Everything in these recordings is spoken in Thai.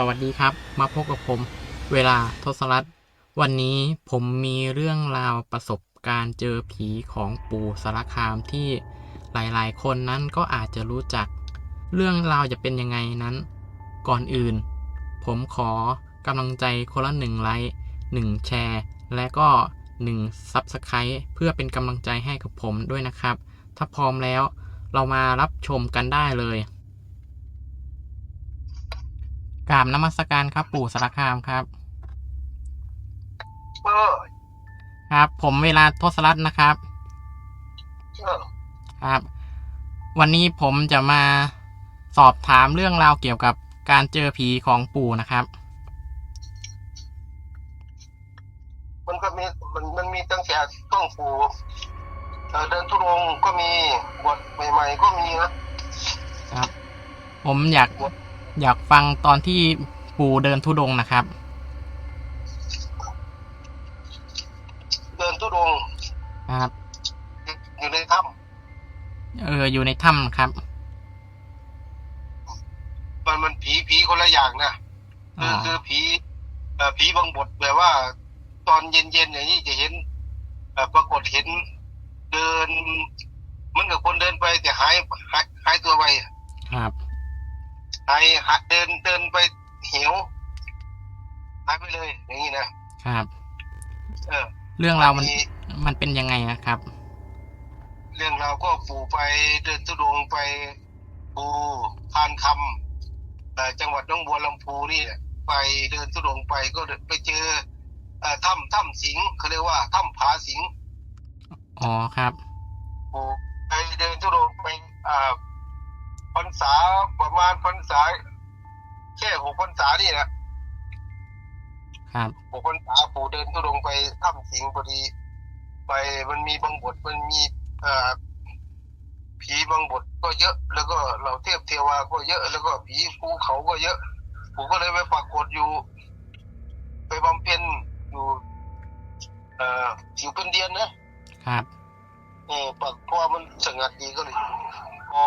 สวัสดีครับ มาพบกับผมเวลาทศรัตน์วันนี้ผมมีเรื่องราวประสบการณ์เจอผีของปู่สารคามที่หลายๆ คนนั้นก็อาจจะรู้จัก เรื่องราวจะเป็นยังไงนั้น ก่อนอื่น ผมขอกำลังใจคนละหนึ่งไลค์หนึ่งแชร์ และก็หนึ่งซับสไครต์เพื่อเป็นกำลังใจให้กับผมด้วยนะครับ ถ้าพร้อมแล้วเรามารับชมกันได้เลย กราบนมัสการครับ ปู่สารคามครับ เออครับ ผมเวลาทศรัตน์นะครับ เออครับ วันนี้ผมจะมาสอบถามเรื่องราวเกี่ยวกับการเจอผีของปู่นะครับ มันก็มีมันมันมีตั้งแต่ต้องปูเอ่อเดินทุรงค์ก็มีบทใหม่ ๆ ก็มีนะครับ ผมอยาก อยากฟังตอนที่ปู่เดินทุดงค์นะครับ เดินทุรงค์ครับ อยู่ในถ้เออ อยู่ในถ้ำครับำมันมันผีผีคนละอย่างนะอ๋คืออคือผีเอ่อผีบางบทแบบว่า ตอนเย็นๆอย่างนี้จะเห็นเอ่อปรากฏเห็นเดินเหมันกับคนเดินไปแต่หาย หายหายเดินเดินไปเหวหายไปเลย อย่างนี้นะครับ เออ เรื่องราวมันมีมันเป็นยังไงนะครับ เรื่องเราวก็ปู่ไปเดินทุดงค์ไปปูทานคำเอ่อจังหวัดหน้องบัวลำพูนี่แหละไปเดินทุดงค์ไปก็ไปเจอเอ่อถ้ำถ้ำสิงห์เขาเรียกว่าถ้ำผาสิงห์อ๋อครับปู่ไปเดินทุดงค์ไปอ่า พรรษาประมาณพรรษาแค่หกพรรษานี่นะครับหกพรรษาปู่เดินทุดงค์ไปถ้ำสิงห์พอดี ไปมันมีบางบทมันมีเอ่อผีบางบทก็เยอะ แล้วก็เราเทพเทวาก็เยอะ แล้วก็ผีภูเขาก็เยอะผมก็เลยไปปรากฏอยู่ ไปบำเพ็ญอยู่เอ่ออยู่เป็นเดือนนะครับเออปักเพราะว่ามันสงัดดีก็เลยพ อ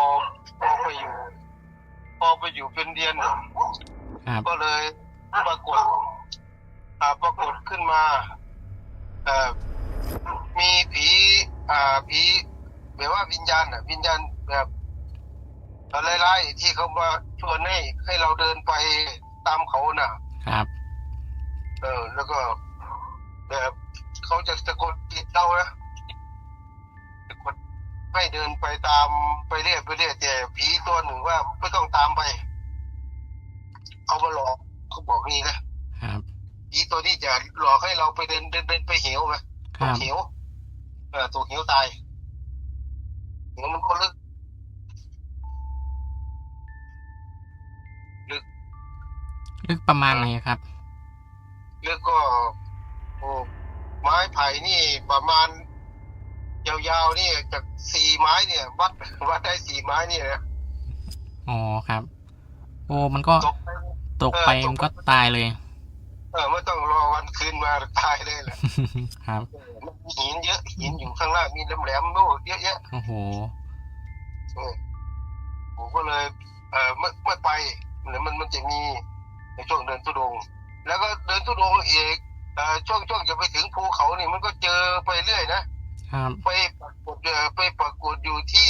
พอไปอยู่ พอไปอยู่เป็นเดือนครับก็เลยปรากฏอ่าปรากฏขึ้นมาเอ่อมีผีอ่าผีแบบว่าวิญญาณอะวิญญาณแบบอะไรไล่ๆที่เขามาชวนให้ให้เราเดินไปตามเขาน่ะ ครับ เออ แล้วก็แบบเขาจะตะโกนติดเรานะตะโกน ให้เดินไปตามไปเรื่อยไปเรื่อยแต่ผีตัวหนึ่งว่าไม่ต้องตามไป เอามาหลอกเขาบอกงี้นะครับผีตัวนี้จะหลอกให้เราไปเดินเดินเดินไปเหวไหมคตกรับเหวเออตกเหวตายเหวมันก็ลึก ลึกประมาณไหนครับ ลึกก็โอ้ไม้ไผ่นี่ประมาณ ยาวๆนี่จากสี่ไม้เนี่ย วัดวัดได้สี่ไม้เนี่ยนะอ๋อครับ โอ้มันก็ตกไปตกไปเออตกมันก็ตายเลยเออไม่ต้องรอวันคืนมาตายเลยแหละครับเออมันมีหินเยอะหินอยู่ข้างล่างมีแหลมๆโน่เยอะแยะโอ้โหเออผมก็เลย เออไม่ไม่ไปเดี๋ยวมันมันจะมีในช่วงเดินทุดงค์แล้วก็เดินทุดงค์อีกเอ่อช่วงช่วงจะไปถึงภูเขานี่มันก็เจอไปเรื่อยนะ ครับไปปรากฏเอ่อไปปรากฏอยู่ที่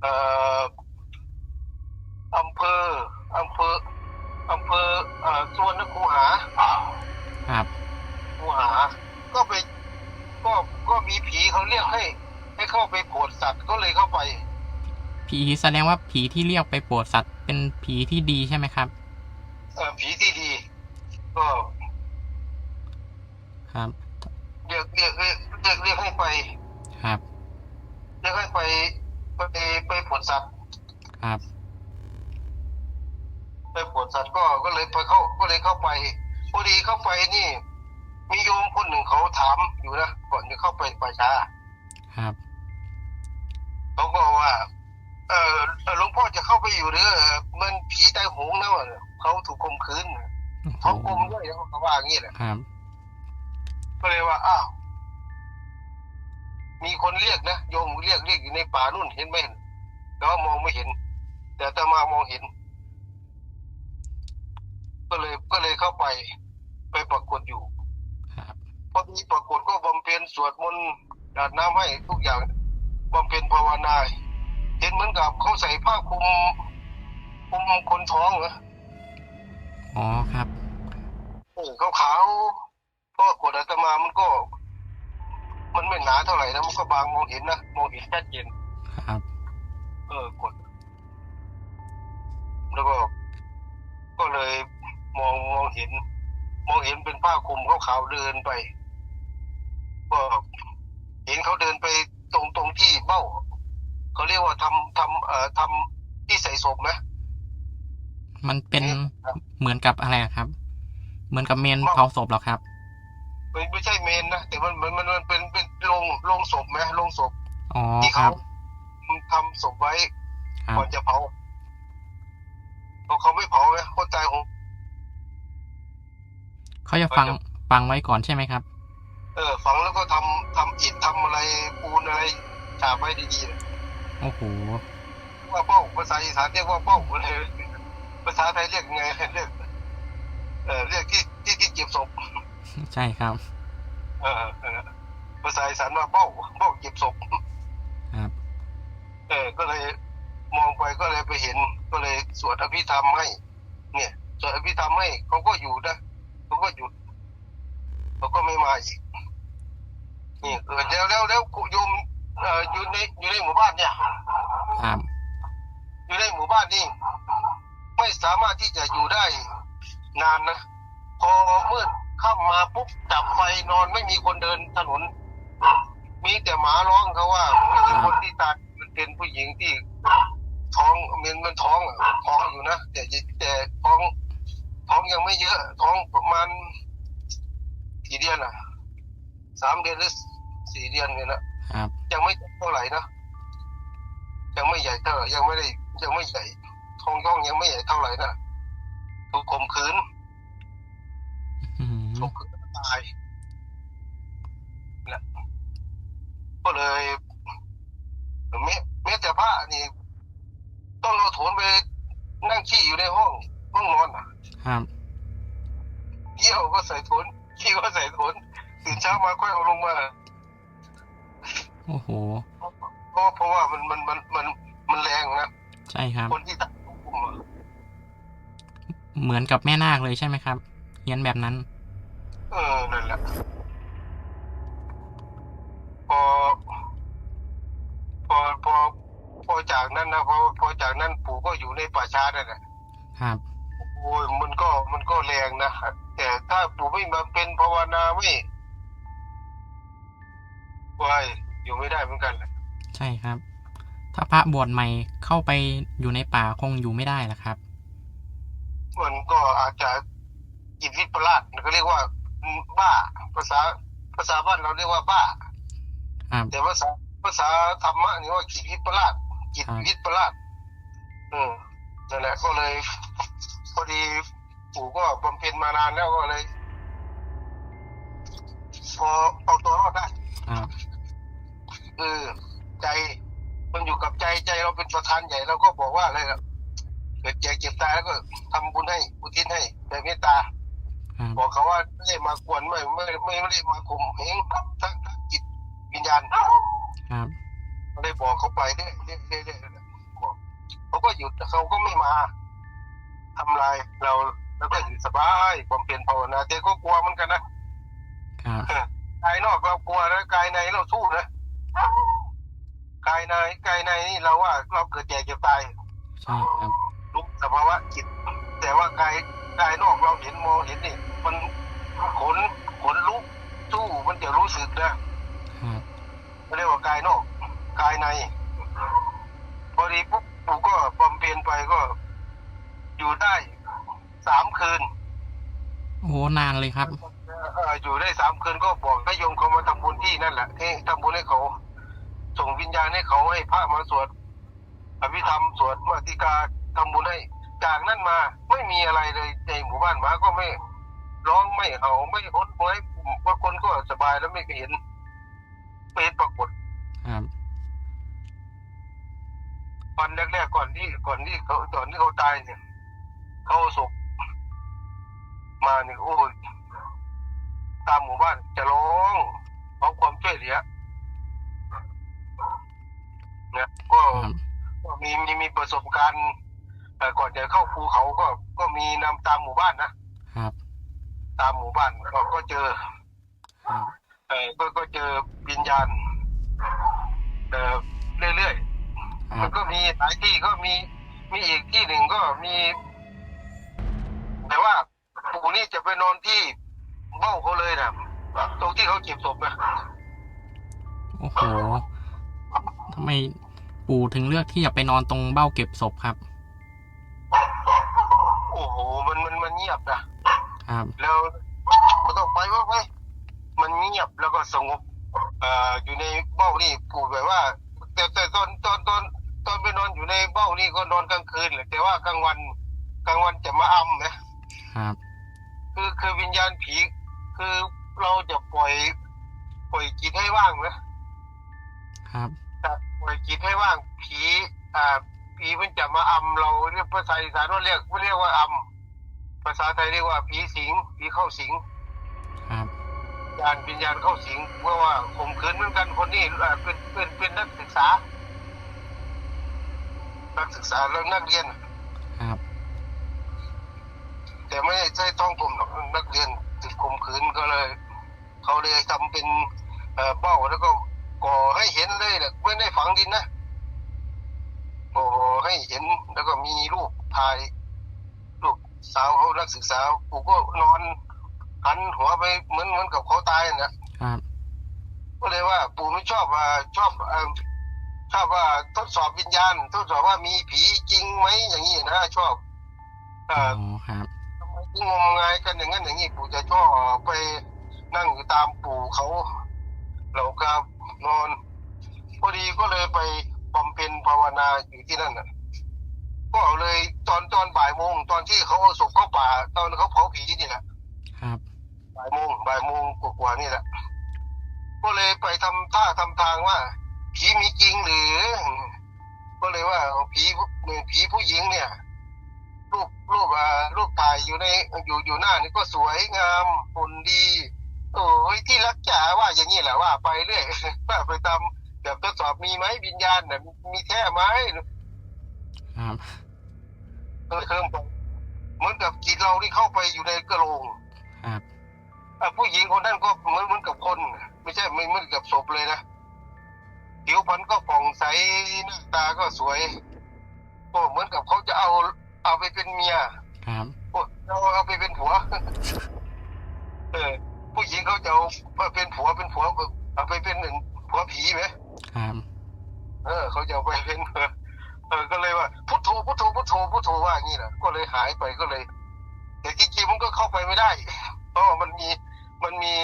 เอ่ออำเภออำเภออำเภอเอ่อสวนคูหาครับคูหา ก็ไปก็ก็มีผีเขาเรียกให้ ให้เข้าไปโปรดสัตว์ก็เลยเข้าไป ผีแสดงว่าผีที่เรียกไปโปรดสัตว์เป็นผีที่ดีใช่ไหมครับ เอ่อผีที่ดี ก็ ครับ เรียกเรียกเรียกเรียกเรียกให้ไป ครับ เรียกให้ไปไปไปโปรดสัตว์ครับ ไปโปรดสัตว์ก็ก็เลยไปเข้าก็เลยเข้าไปพอดีเข้าไปนี่ มีโยมคนหนึ่งเขาถามอยู่นะก่อนจะเข้าไปป่าช้าครับเขาก็ว่า เออเอ่อหลวงพ่อจะเข้าไปอยู่หรือมันผีตายโหงนะวะเขาถูกข่มขืนโอ้โหเขากลมด้วยเขาว่าอย่างนี้แหละครับ ก็เลยว่าอ้าว มีคนเรียกนะโยมเรียกเรียกอยู่ในป่านู่นเห็นไหมแต่ว่ามองไม่เห็น แต่อาตมามองเห็น ก็เลยก็เลยเข้าไป ไปปรากฏอยู่ครับพอดีปรากฏก็บำเพ็ญสวดมนต์ดาดน้ำให้ทุกอย่างบำเพ็ญภาวนาเห็นเหมือนกับเขาใส่ผ้าคลุมคลุมคนท้องเหรออ๋อครับเออขาวขาวๆเพราะว่ากดอาตมามันก็ มันไม่หนาเท่าไหร่นะมันก็บางมองเห็นนะมองเห็นชัดเจนครับ เออกด แล้วก็ ก็เลยมองมองเห็น มองเห็นเป็นผ้าคลุมขาวๆเดินไป ก็เห็นเขาเดินไปตรงตรงที่เบ้าเขาเรียกว่าทำทำเอ่อทำที่ใส่ศพนะมันเป็นครับเหมือนกับอะไรอะครับ เหมือนกับเมนเผาศพเหรอครับ ไม่ไม่ใช่เมนนะแต่มันมันมันมันเป็นเป็นโรงโรงศพไหมโรงศพอ๋อที่คเขารับทำศพไว้ครับก่อนจะเผาเพราะเขาไม่เผาไงเขาตายหงเขาจะฟังฟังไว้ก่อนใช่ไหมครับ เออฝังแล้วก็ทำทำอิฐทำอะไรปูนอะไรฉาบไว้ดีๆนะโอ้โห ว่าเป้าภาษาอีสานเรียกว่าเป้าอะไรภาษาไทยเรียกไงเรียกเออเรียกที่ที่ที่เก็บศพ ใช่ครับ เออเออภาษาอีสานว่าเป้าเป้าเก็บศพครับ เออ ก็เลยมองไปก็เลยไปเห็น ก็เลยสวดอภิธรรมให้ เนี่ยสวดอภิธรรมให้เขาก็อยู่นะเขาก็หยุดเขาก็ไม่มาอีกนี่เออแล้วแล้วแล้วโยมเอ่ออยู่ในอยู่ในหมู่บ้านเนี่ย ครับ อยู่ในหมู่บ้านนี่ไม่สามารถที่จะอยู่ได้นานนะ พอมืด ค่ำมาปุ๊บดับไฟนอนไม่มีคนเดินถนน มีแต่หมาร้องเขาว่ามีคนที่ตายมันเป็นผู้หญิงที่ท้องมันมันท้องอะท้องอยู่นะแต่แต่ท้องท้องยังไม่เยอะ ท้องประมาณกี่เดือนอะสามเดือนหรือสี่เดือนเนี่ยนะครับ ยังไม่เท่าไหร่นะยังไม่ใหญ่เท่าไหร่ยังไม่ได้ยังไม่ใหญ่ท้องย่องยังไม่ใหญ่เท่าไหร่นะถูกข่มขืน อืมถูกขืนตายนะก็เลยแม้แม้แต่ผ้านี่ ต้องเอาโถนไปนั่งขี้อยู่ในห้องห้องนอนอะครับเยี่ยวก็ใส่โถนขี้ก็ใส่โถนตื่นเช้ามาค่อยเอาลงมาโอ้โหเพราะเพราะว่ามันมันมันมันมันแรงนะใช่ครับ คนที่ตัดผมอะเหมือนกับแม่นาคเลยใช่ไหมครับเฮียนแบบนั้น เออนั่นแหละพอพอพอพอจากนั้นนะพอพอจากนั้นปู่ก็อยู่ในป่าช้านั่นแหละครับโอ้ยมันก็มันก็แรงนะแต่ถ้าปู่ไม่มาเป็นภาวนาไม่ว้ายอยู่ไม่ได้เหมือนกันแหละใช่ครับ ถ้าพระบวชใหม่เข้าไปอยู่ในป่าคงอยู่ไม่ได้ละครับ มันก็อาจจะจิตวิปลาสก็เรียกว่า บ้า ภาษาภาษาบ้านเราเรียกว่าบ้า ครับ แต่ภาษาภาษาธรรมะนี่ว่าจิตวิปลาสจิตครับ วิปลาสอืมนั่นแหละก็เลยพอดีปู่ก็บำเพ็ญมานานแล้วก็เลย พอเอาตัวรอดได้ ครับ เออใจมันอยู่กับใจใจเราเป็นประธานใหญ่เราก็บอกว่าอะไรล่ะเกิดแก่เจ็บตายแล้วก็ทำบุญให้อุทิศให้แบบเมตตาครั บบอกเขาว่าไม่ได้มากวนไม่ไม่ไม่ไม่ได้มาข่มเหงทั้งทั้งจิตวิญญาณครับก็เลยบอกเขาไปเรื่อยเรื่อยเรื่อยเรื่อยบอกเขาก็หยุดเขาก็ไม่มาทำลายเราแล้วก็อยู่สบายบำเพ็ญภาวนาแต่ก็กลัวเหมือนกันนะครับกายนอกเรากลัวนะกายในเราสู้นะกายในกายในนี่เราว่า เราเกิดแก่เก็บตายใช่ครับรู้สภาวะจิต แต่ว่ากายกายนอกเราเห็นมองเห็นนี่ มันขนขนลุกสู้มันจะรู้สึกนะครับเขาเรียกว่ากายนอกกายใน พอดีปุ๊บปู่ก็บำเพ็ญไปก็ อยู่ได้สามคืนโอ้โหนานเลยครับเอ่ออยู่ได้สามคืนก็บอกให้โยมเขามาทำบุญที่นั่นแหละให้ทำบุญให้เขา ส่งวิญญาณให้เขาให้พระมาสวดอภิธรรมสวดมาติกาทำบุญให้ จากนั้นมาไม่มีอะไรเลยในหมู่บ้านหมาก็ไม่ ร้องไม่เห่าไม่หดหวยบางคนก็สบายแล้วไม่เห็นไม่เห็นปรากฏครับวันแรกๆก่อนที่ก่อนที่เขาก่อนที่เขาตายเนี่ยเขาเอาศพมาเนี่ยโอ้ยตามหมู่บ้านจะร้องขอความช่วยเหลือเนี่ยก็ครับก็มีมีมีประสบการณ์เอ่อก่อนจะเข้าภูเขาก็ก็มีนำตามหมู่บ้านนะครับ ตามหมู่บ้านก็ก็เจอครับเออก็ก็เจอวิญญาณเออเรื่อยๆคมัรันบก็มีหลายที่ก็มีมีอีกที่หนึ่งก็มี แต่ว่าปู่นี่จะไปนอนที่เบ้าเขาเลยนะตรงที่เขาเก็บศพนะโอ้โหทำไมปู่ถึงเลือกที่จะไปนอนตรงเบ้าเก็บศพครับ โอ้โหมันมันมันเงียบนะ ครับ แล้วไม่ต้องไปว่าไปมันเงียบแล้วก็สงบเอ่ออยู่ในเบ้านี่ปู่แบบว่า แต่แต่ตอนตอนตอนตอนไปนอนอยู่ในเบ้านี่ก็นอนกลางคืนแหละแต่ว่ากลางวันกลางวันจะมาอำนะครับ คือคือวิญญาณผี คือเราจะปล่อย ปล่อยจิตให้ว่างนะครับแต่ปล่อยจิตให้ว่างผีอ่าผีมันจะมาอำเราเรียกภาษาอีสานว่าเรียกไม่เรียกว่าอำ ภาษาไทยเรียกว่าผีสิงผีเข้าสิงครับวิญญาณวิญญาณเข้าสิงเพราะว่าข่มขืนเหมือนกันคนนี้อ่าเป็นเป็นเป็นนักศึกษา นักศึกษาแล้วนักเรียน ครับแต่ไม่ใช่ต้องกลมหรอกนักเรียนถูกข่มขืนก็เลย เขาเลยทำเป็นเอ่อเป้าแล้วก็ก่อให้เห็นเลยนะไม่ได้ฝังดินนะก่อให้เห็นแล้วก็มีรูปถ่ายรูป สาวเขานักศึกษาปู่ก็นอนหันหัวไปเหมือนเหมือนกับเขาตายนะครับ ก็เลยว่า ปู่ไม่ชอบว่าชอบเอ่อชอบว่าทดสอบวิญญาณ ทดสอบว่ามีผีจริงไหมอย่างนี้นะชอบเอ่อ๋ออครับทำไมที่งมงายกันอย่างนั้นอย่างนี้ปู่จะชอบไปนั่งอยู่ตามปู่เขาเราก็นอนพอดีก็เลยไปบำเพ็ญภาวนาอยู่ที่นั่นน่ะ ก็เลยตอนตอนบ่ายโมงตอนที่เขาเอาศพเข้าป่า ตอนเขาเผาผีนี่แหละครับ บ่ายโมงบ่ายโมงกว่าๆนี่แหละ ก็เลยไปทำท่าทำทางว่าผีมีจริงหรือ ก็เลยว่าผีผีผู้หญิงเนี่ย รูปรูปอ่ารูปถ่ายอยู่ในอยู่อยู่หน้านี่ก็สวยงามหุ่นดี โอ้ยที่รักจ๋าว่าอย่างนี้แหละว่าไปเรื่อยว่าไปตามแบบทดสอบมีไหมวิญญาณเนี่ยมีแท้ไหม ครับเออเพิ่มไปเหมือนกับจิตเราที่เข้าไปอยู่ในกระโหลงครับอะผู้หญิงคนนั้นก็เหมือนเหมือนกับคน ไม่ใช่ไม่เหมือนกับศพเลยนะผิวพรรณก็ผ่องใสหน้าตาก็สวยก็เหมือนกับเขาจะเอาเอาไปเป็นเมียครับโอ้เอาเอาไปเป็นผัว เออ ผู้หญิงเขาจะเอามาเป็นผัวเป็นผัวเอาไปเป็นหนึ่งผัวผีไหมครับเออ เขาจะเอาไปเป็น เออเออก็เลยว่าพุทโธพุทโธพุทโธพุทโธว่าอย่างนี้นะก็เลยหายไปก็เลยแต่จริงๆมันก็เข้าไปไม่ได้ เพราะว่ามันมีมันมี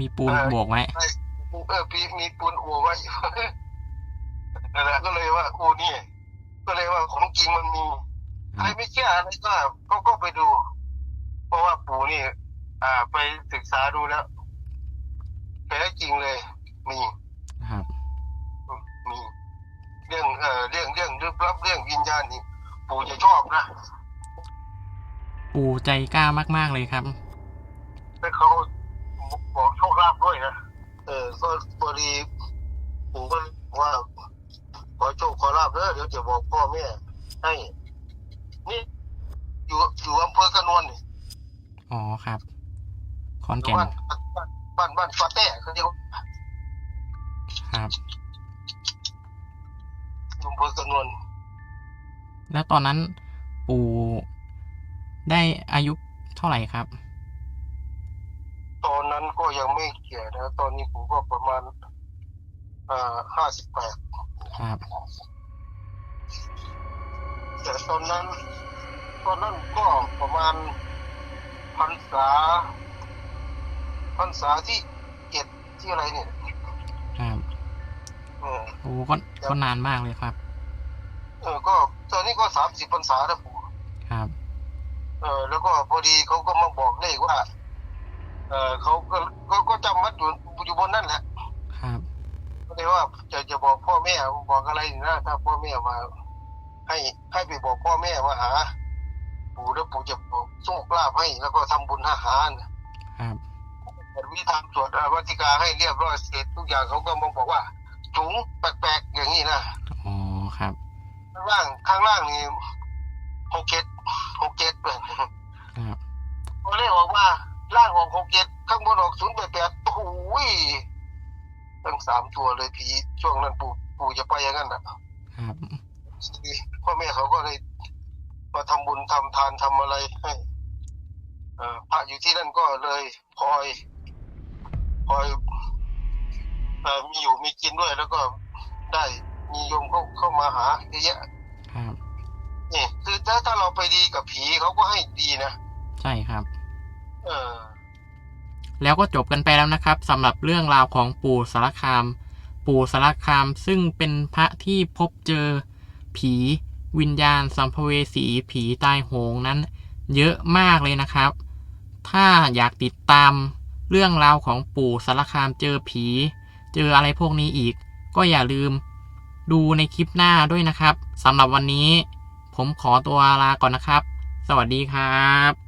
มีปูนเอ่อโบกไว้เออปีมีปูนอัวไว้นั่นแหละก็เลยว่าโอ้นี่ก็เลยว่าของจริงมันมีใครไม่เชื่ออะไรก็ก็ก็ไปดู เพราะว่าปู่นี่ อ่า ไปศึกษาดูแล้วแท้จริงเลย มีครับมี เรื่องเอ่อเรื่องเรื่องลึกลับเรื่องวิญญาณนี่ปู่จะชอบนะปู่ใจกล้ามากๆเลยครับแล้วเขาบอกโชคลาภด้วยนะเออก็พอดีปู่ก็ว่าขอโชคขอลาภเด้อเดี๋ยวจะบอกพ่อแม่ให้นี่อยู่อยู่อำเภอกระนวนนี่อ๋อครับขอนอยู่แก่นบ้านบ้านบ้านฟาเต้เขาเรียกว่าครับ อำเภอกระนวนแล้วตอนนั้นปู่ได้อายุเท่าไหร่ครับ ตอนนั้นก็ยังไม่แก่นะ ตอนนี้ผมก็ประมาณอ่าห้าสิบแปดครับแต่ตอนนั้น ตอนนั้นก็ประมาณพรรษาพรรษาที่เจ็ดที่อะไรเนี่ยครับเออโอ้ก็ก็นานมากเลยครับ เออก็ตอนนี้ก็สามสิบพรรษาแล้วผมครับ เออแล้วก็พอดีเขาก็มาบอกเลขว่า เออเขาก็ก็ก็จำวัดอยู่อยู่บนนั่นแหละครับ ก็เลยว่าจะจะบอกพ่อแม่บอกอะไรนะถ้าพ่อแม่มา ให้ให้ไปบอกพ่อแม่มาหา ปู่แล้วปู่จะบอกโชคลาภให้ แล้วก็ทำบุญทหาร ครับแต่วิธีทำสวดอวัติกาให้เรียบร้อยเสร็จทุกอย่างเขาก็มาบอกว่า ถุงแปลกๆอย่างนี้นะอ๋อครับ ข้างล่างข้างล่างนี่หกเจ็ดหกเจ็ดเลยครับพอได้ออกมาล่างออกหกเจ็ดข้างบนออกศูนย์แปดแปดโอ้โหตั้งสามตัวเลยผีช่วงนั้นปู่ปู่จะไปอย่างนั้นนะครับพ่อแม่เขาก็เลยมาทำบุญทำทานทำอะไรให้เอ่อพระอยู่ที่นั่นก็เลยคอยคอยเอ่อ มีอยู่มีกินด้วยแล้วก็ได้มีโยมเข้าเข้ามาหาเยอะแยะครับนี่คือถ้าถ้าเราไปดีกับผีเขาก็ให้ดีนะใช่ครับ เออ แล้วก็จบกันไปแล้วนะครับสำหรับเรื่องราวของปู่สารคาม ปู่สารคาม ซึ่งเป็นพระที่พบเจอผีวิญญาณสัมภเวสี ผีตายโหงนั้น เยอะมากเลยนะครับ ถ้าอยากติดตามเรื่องราวของปู่สารคามเจอผี เจออะไรพวกนี้อีก ก็อย่าลืมดูในคลิปหน้าด้วยนะครับสำหรับวันนี้ ผมขอตัวลาก่อนนะครับ สวัสดีครับ